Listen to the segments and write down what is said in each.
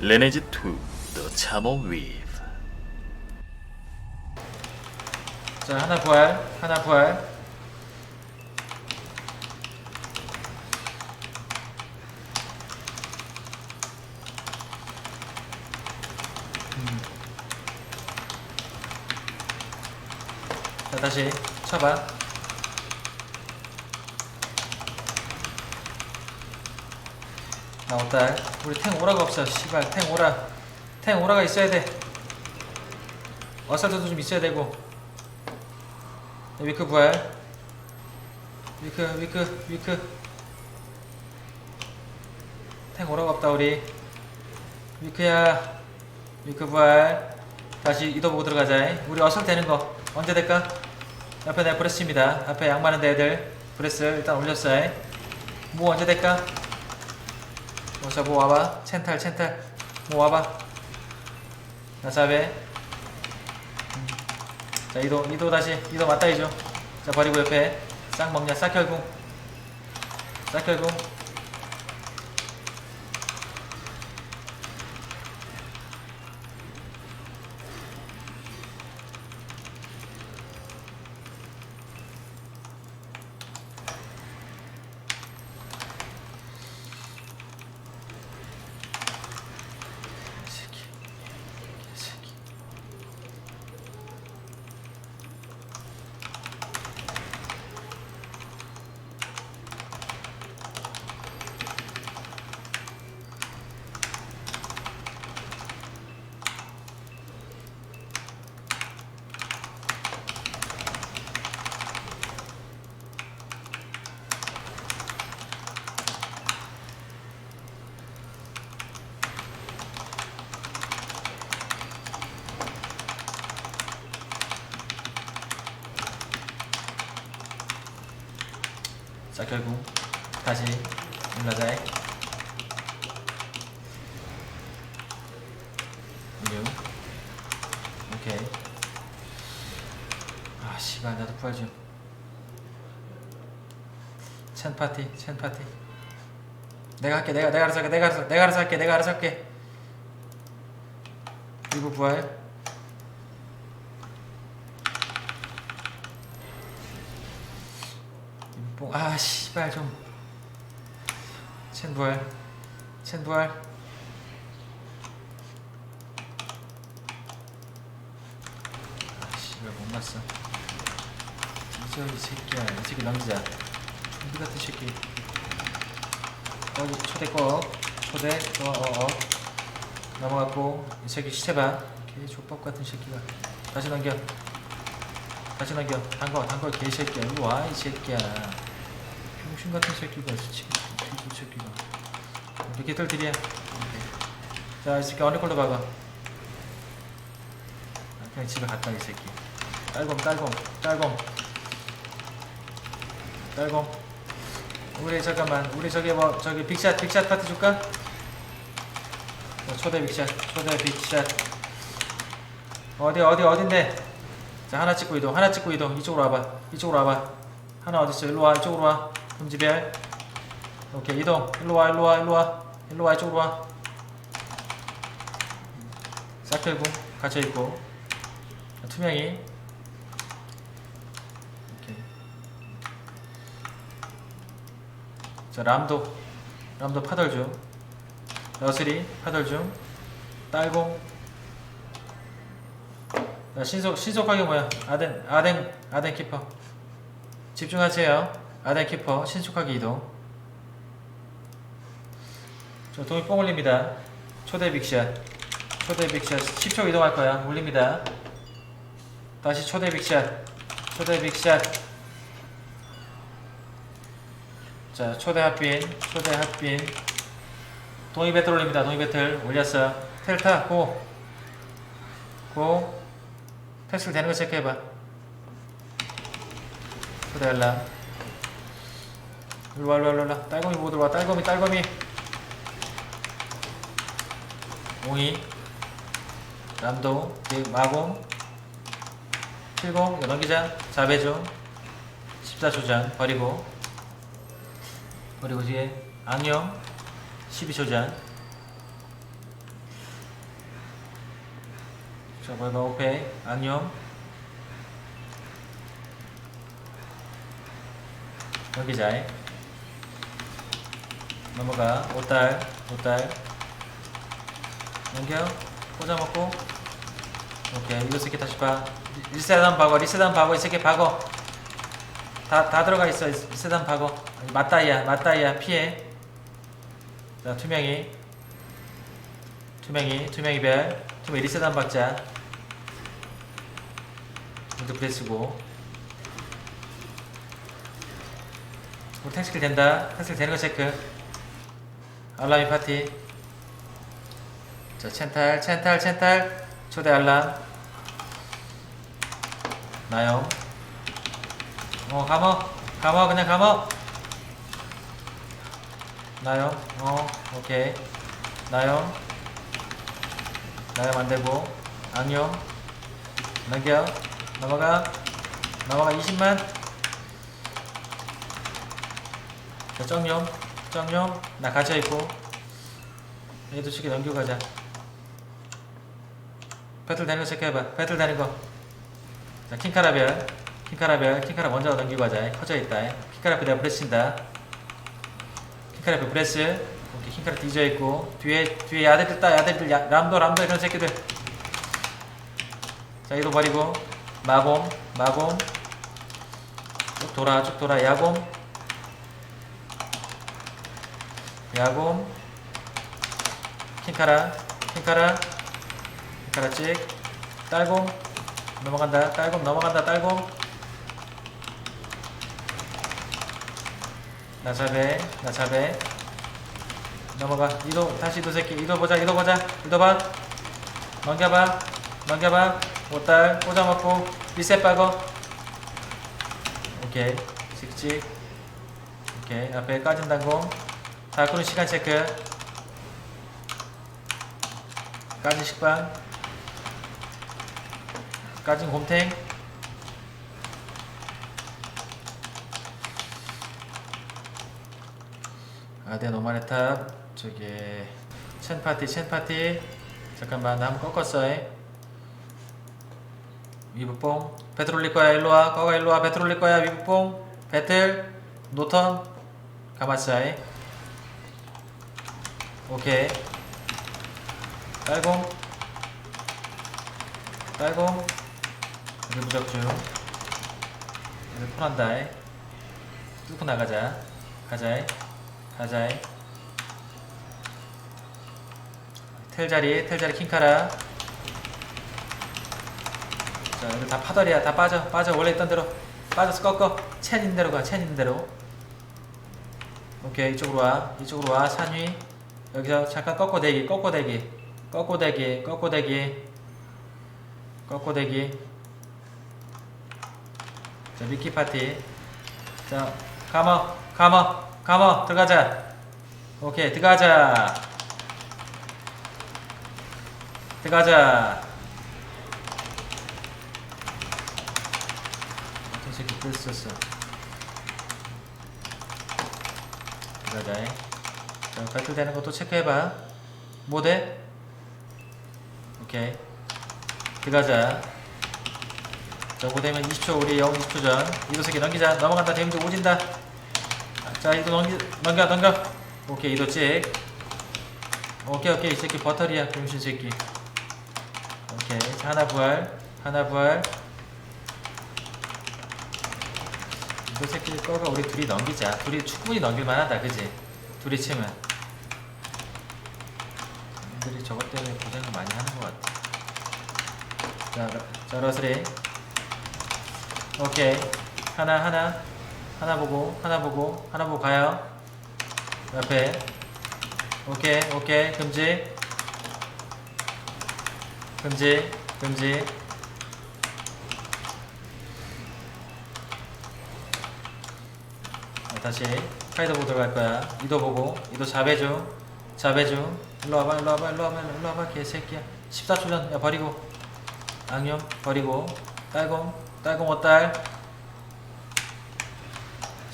Lineage 2 The Chamo Weave 자 하나 부활 하나 음. 자 다시 쳐봐 나왔다. 우리 탱 오라가 없어 씨발 탱 오라. 탱 오라가 있어야 돼. 어사드도 좀 있어야 되고. 네, 위크 부활. 위크 위크 위크. 탱 오라가 없다 우리. 위크야. 위크 부활. 다시 이도 보고 들어가자. 우리 어설 되는 거 언제 될까? 옆에 내가 브레스입니다. 앞에 양 많은 애들 브레스 일단 올렸어 뭐 언제 될까? 오자 뭐 와봐. 첸탈 첸탈. 뭐 와봐. 나사베. 자 이도 이도 다시. 이도 맞다 이죠. 자 버리고 옆에. 싹 먹냐? 싹혈궁 싹혈궁 새끼 새끼 자 결국 다시 올라가이 6 오케이. 아 씨발 나도 부활 좀 첸파티 첸파티. 내가 할게 내가 내가 알아서 할게 내가 알아서 할게 내가 알아서 할게. 그리고 부활 뽕, 아 씨발 좀. 첸부활. 첸부활. 아 씨발 못 났어. 뒤져 이 새끼야 이 새끼 남자. 좀비 같은 새끼. 어 초대 꺼. 초대 어어어. 넘어갔고 이 새끼 시체 봐개 족밥 같은 새끼가. 다시 넘겨. 다시 넘겨. 단거 단거 개새끼야. 일로 와이 새끼야 병신 같은 새끼가 지금 뒤도 새끼가. 이렇게 털들이야. 자이 새끼 어느 걸로 박아? 아, 그냥 집에 갔다 이 새끼. 딸검 딸검 딸검 딸검 우리 잠깐만 우리 저기 뭐 저기 빅샷 빅샷 파트 줄까? 어, 초대 빅샷 초대 빅샷. 어디 어디 어딘데? 자 하나 찍고 이동 하나 찍고 이동. 이쪽으로 와봐. 이쪽으로 와봐. 하나 어딨어? 일로 와 이쪽으로 와 금지별 오케이 이동. 일로 와 일로 와 일로 와. 일로 와 이쪽으로 와. 싹 들고 갇혀 있고. 투명이 오케이. 자 람도. 람도 파덜 중. 여슬이 파덜 중. 딸공. 자, 신속 신속하게 뭐야? 아덴 아덴 아덴 키퍼. 집중하세요. 아덴 키퍼 신속하게 이동. 저 동이 뽕 올립니다. 초대 빅샷 초대 빅샷 10초 이동할 거야. 올립니다. 다시 초대 빅샷 초대 빅샷 자 초대 핫빈 초대 핫빈 동이 배틀 올립니다. 동이 배틀 올렸어. 텔타 고 고. 패스를 되는 거 체크해봐. 초대할라. 일로와, 일로와, 일로와. 딸검이 못 들어와. 딸검이, 딸검이. 옹이. 예, 마공. 70. 이거 넘기자. 4배죠. 14초전. 버리고. 버리고 뒤에. 악령. 12초전. 자 뭐야 오페이 악령 넘기자 넘어가. 오딸 오딸 넘겨. 꽂아먹고. 오케이. 이거 새끼 다시 봐. 리셋한 박어. 리셋한 박어. 이 새끼 박어. 다, 다 들어가 있어. 리셋한 박어. 맞다이야 맞다이야. 피해. 자 투명이. 투명이 투명이 별. 투명이 리셋한 박자. 모두 브레스고. 우리 택시킬 된다. 택시킬 되는 거 체크 알람이 파티. 자 첸탈 첸탈 첸탈. 초대 알람. 나영 어 감어. 감어 그냥 감어. 나영 어 오케이. 나영 나영 안 되고. 악령 넘겨 넘어가. 넘어가 20만. 자 정령 정령. 나 갇혀있고 얘도 쉽게 넘기고 가자. 배틀 되는 거 체크해봐. 배틀 되는 거자 킹카라별. 킹카라별. 킹카라 먼저 넘기고 가자. 커져있다. 킹카라별 내가 브레스 친다. 킹카라별 브레스. 오케이 킹카라 뒤져있고. 뒤에 뒤에 야들들 따 야들들 야, 람도 람도 이런 새끼들. 자 이도 버리고. 마곰 마곰. 쭉 돌아 쭉 돌아. 야곰 야곰 킹카라 킹카라. 킹카라 찍. 딸곰. 넘어간다. 딸곰 넘어간다. 딸곰. 나 잡해 나 잡해 넘어가. 이도 다시 이도 새끼. 이도 보자 이도 보자. 이도 봐. 넘겨봐. 넘겨봐. 오딸 꽂아 먹고. 리셋 박어. 오케이. 찍찍 오케이. 앞에 까진 단공 다크는 시간 체크. 까진 식빵. 까진 곰탱. 아데 노마네 탑 저기 첸 파티 첸 파티. 잠깐만 나 한번 꺾었어 위브뽕. 배틀 올릴 거야. 일로와. 거가 일로와. 배틀 올릴 거야. 위브뽕. 배틀. 노턴. 가마사이 오케이. 딸공. 딸공. 여기 무적중. 여기 폰한다 뚫고 나가자. 가자 가자 텔자리 텔자리 킹카라. 자 여기 다 파덜이야. 다 빠져. 빠져. 원래 있던 대로. 빠져서 꺾어. 첸 있는 대로 가첸 있는 대로. 오케이. 이쪽으로 와. 이쪽으로 와. 산위 여기서 잠깐 꺾고 대기 꺾고 대기 꺾고 대기 꺾고 대기 꺾고 대기. 자 미키 파티. 자 감어 감어 감어 들어가자. 오케이 들어가자. 들어가자. 어떤 새끼 글 썼어? 들어가자 자 배틀 되는 것도 체크해봐. 뭐돼? 오케이. 들어가자. 자 고되면 20초 우리 영 20초 전. 이도 새끼 넘기자. 넘어간다. 대임도 오진다. 자 이도 넘기 넘겨 넘겨. 오케이 이도 찍. 오케이 오케이. 이 새끼 버터리야 병신 새끼. 오케이. 자 하나 부활. 하나 부활. 이도 새끼 꺼가 우리 둘이 넘기자. 둘이 충분히 넘길만 하다 그지 둘이 치면 사람들이 저것 때문에 고생을 많이 하는 것 같아. 자, 러- 자 러스리. 오케이. 하나 하나. 하나 보고 하나 보고 하나 보고 가요. 옆에. 오케이 오케이. 금지. 금지 금지. 자, 다시 카이더 보고 들어갈 거야. 이도 보고. 이도 자배중 자배중 일로 와봐 일로 와봐 일로 와봐 일로 와봐 개새끼야. 14초 전 야 버리고. 악령 버리고. 딸공 딸공 어딸.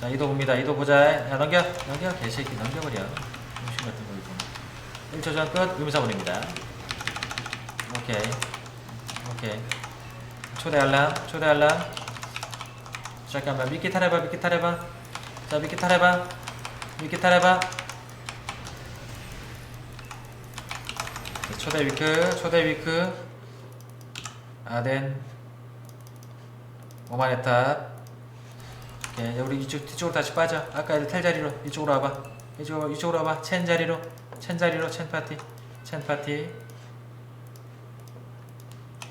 자 이도 봅니다. 이도 보자. 야 넘겨. 넘겨. 개새끼 넘겨버려. 음식 같은 거 이거. 1초 전 끝. 의무사 보냅니다. 오케이. 오케이. 초대 알람. 초대 알람. 잠깐만 미끼 타래봐 미끼 타래봐 자 타래봐. 미끼 타래봐. 자, 초대 위크 초대 위크. 아덴. 오마네탑. 오케이 우리 이쪽 뒤쪽으로 다시 빠져. 아까 애들 텔 자리로 이쪽으로 와봐. 이쪽으로 이쪽으로 와봐. 첸 자리로. 첸 자리로 첸 파티. 첸 파티.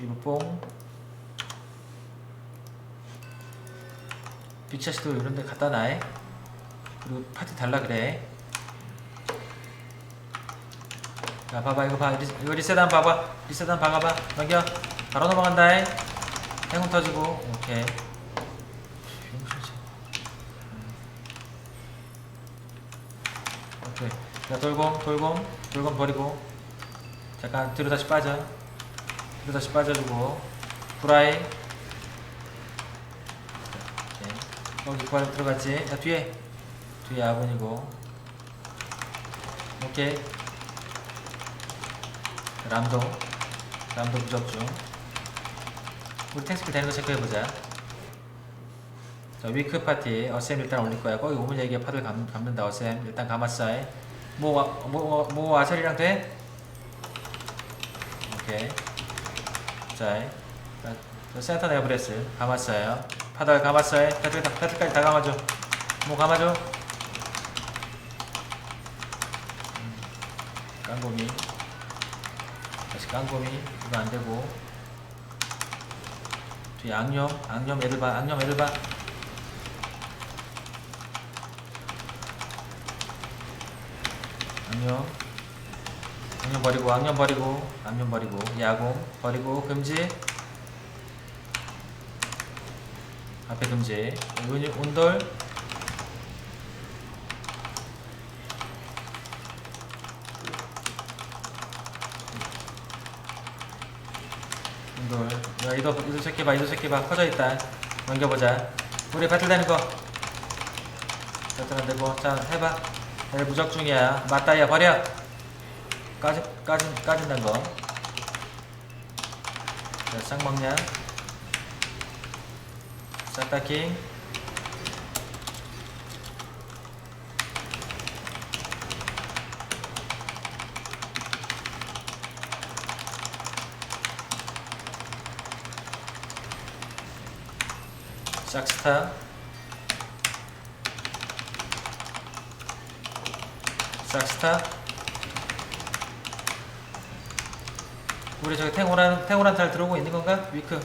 이브뽕. 빅샷도 이런 데 갖다 놔 그리고 파티 달라 그래. 자 봐봐 이거 봐. 리, 이거 리셋한 봐봐. 리셋한 박아봐. 넘겨. 바로 넘어간다. 행운 터지고. 오케이. 오케이. 자 돌곰 돌곰 돌곰 버리고. 잠깐 뒤로 다시 빠져. 뒤로 다시 빠져주고. 브라이. 오케이. 여기 부활 들어갔지? 자 뒤에 뒤에 아군이고. 오케이. 람도. 람도 무적 중. 우리 탱스킬 되는 거 체크해보자. 자 위크 파티. 어셈 일단 올릴 거야. 거기 오면 얘기해. 파들 감, 감는다. 어셈. 일단 가마사이 뭐, 와- 뭐, 뭐 아셀이랑 돼? 오케이. 자, 센터 네브레스. 감았어요. 파들 감았어요. 패들, 패들까지 다 감아줘. 뭐 감아줘 깡고미 다시 깡고미 이거 안되고. 뒤에 악령 악령 애들 봐 악령 애들 봐 악령 악령 버리고 악령 버리고 악령 버리고 야공 버리고 금지. 앞에 금지. 운- 운돌 운돌 야 이도 이도 새끼 봐 이도 새끼 봐. 커져 있다. 넘겨보자. 우리 배틀되는 거. 배틀 안 되고. 자 해봐. 애들 무적 중이야. 맞다야 버려. 까진 까진 까진다는 거. 자, 쌍먹냐? 싹다킹. 싹 스타. 싹스타. 우리 저기 탱오란 탱오란 잘 들어오고 있는 건가? 위크.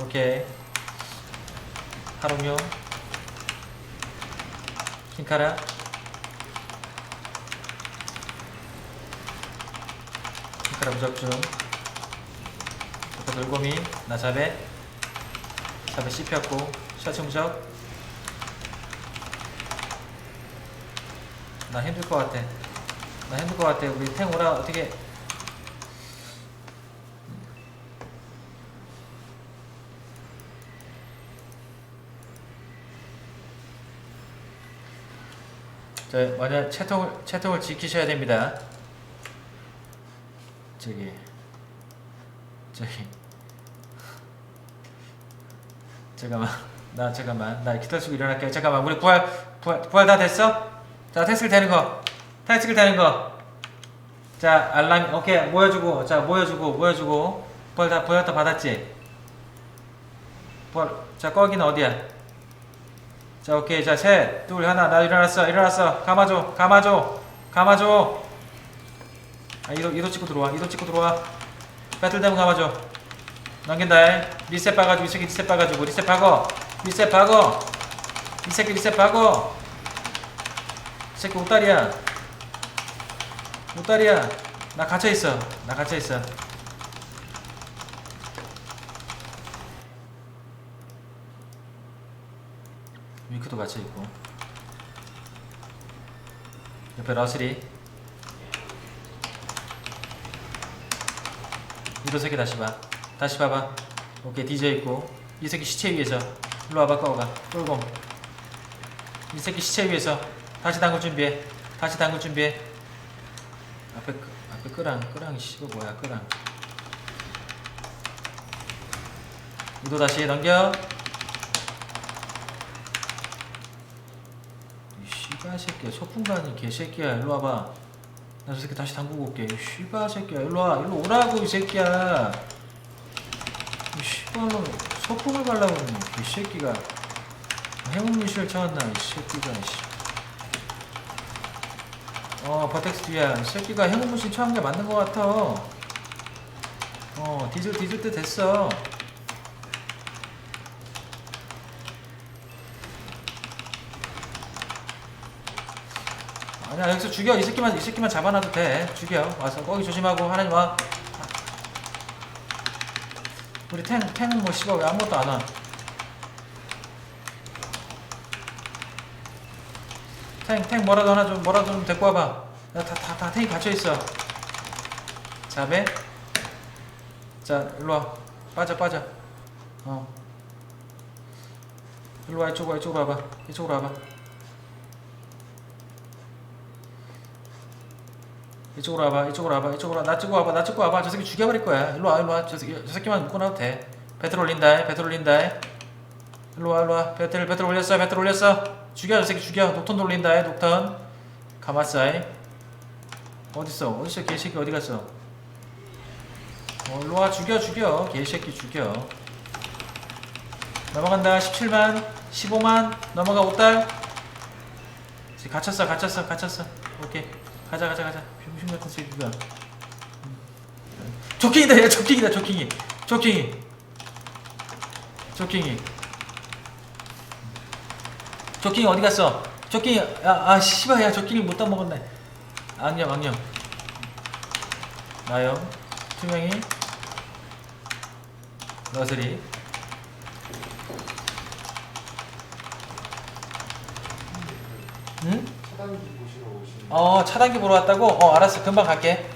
오케이. 하롱요. 킹카라. 킹카라 무적중. 돌고미 나잡에 잡에 씹혔고 무적. 나 힘들 것 같아. 나 힘들 것 같아. 우리 탱 오라 어떻게 자, 먼저 채통을 채통을 지키셔야 됩니다. 저기 저기 잠깐만. 나 잠깐만. 나 기타 쓰고 일어날게요. 잠깐만. 우리 부활 부활 부활 다 됐어? 자 테스트 되는 거. 테스트 되는 거. 자 알람 오케이. 모여주고. 자 모여주고 모여주고. 부활 다 부활 다 받았지? 부활 자 거기는 어디야? 자 오케이. 자셋둘 하나. 나 일어났어. 일어났어. 감아줘. 감아줘. 감아줘. 아 이도 이도 찍고 들어와. 이도 찍고 들어와. 배틀되면 감아줘 넘긴다 리셋 박아주고 이 새끼 리셋 박아주고 리셋 박어. 리셋 박어. 이 새끼 리셋 박어. 이 새끼 옷다리야. 옷다리야. 나 갇혀있어. 나 갇혀있어. 위크도 갇혀 있고. 옆에 러슬이 이도 새끼 다시 봐 다시 봐봐. 오케이 뒤져 있고. 이 새끼 시체 위에서. 일로 와봐 꺼가. 꿀곰. 이 새끼 시체 위에서. 다시 당구 준비해. 다시 당구 준비해. 앞에 끄- 앞에 끄랑 끄랑 씨가 뭐야 끄랑. 이도 다시 넘겨. 이 씨발 새끼야 소풍가니 개새끼야. 일로 와봐. 나 저 새끼 다시 담그고 올게. 이 씨발 새끼야 일로 와. 일로 오라고 이 새끼야 소풍을 가려고 그러네 이 새끼가 행운미실 쳐왔나 이 새끼가 씨. 어 버텍스 뒤야 이 새끼가 행운미실 쳐한 게 맞는 거 같아. 어 뒤질 뒤질 때 됐어. 아니야 여기서 죽여. 이 새끼만 이 새끼만 잡아놔도 돼. 죽여. 와서 거기 조심하고. 하나님 와 우리 탱 탱은 뭐 씨발 왜 아무것도 안 와? 탱 탱 뭐라도 하나 좀 뭐라도 좀 데리고 와봐. 다다 다 탱이 갇혀 있어. 자배 자 일로 와. 빠져 빠져. 어. 일로 와 이쪽으로 와 이쪽으로 와봐. 이쪽으로 와봐 이쪽으로 와봐 이쪽으로 와봐 이쪽으로 와. 나 찍고 와봐 나 찍고 와봐. 저 새끼 죽여버릴 거야. 일로 와 일로 와저 새끼 저 새끼만 묶고 나도 돼. 배틀 올린다 배틀 올린다. 일로 와 일로 와. 배틀 배틀 올렸어 배틀 올렸어. 죽여 저 새끼 죽여. 녹턴 돌린다 녹턴. 가만있어 어딨어? 어딨어? 개새끼 어디 갔어? 어 일로 와. 죽여 죽여. 개새끼 죽여. 넘어간다. 17만 15만. 넘어가 5달 지금 갇혔어 갇혔어 갇혔어. 오케이 가자 가자 가자. 병신 같은 새끼가. 음. 조킹이다 야 조킹이다 조킹이. 조킹이. 조킹이. 조킹이 어디 갔어? 조킹이 야아 씨발 야 조킹이 못 따먹었네. 악령 악령 나영 투명이. 너스리 응? 어 차단기 보러 왔다고? 어 알았어 금방 갈게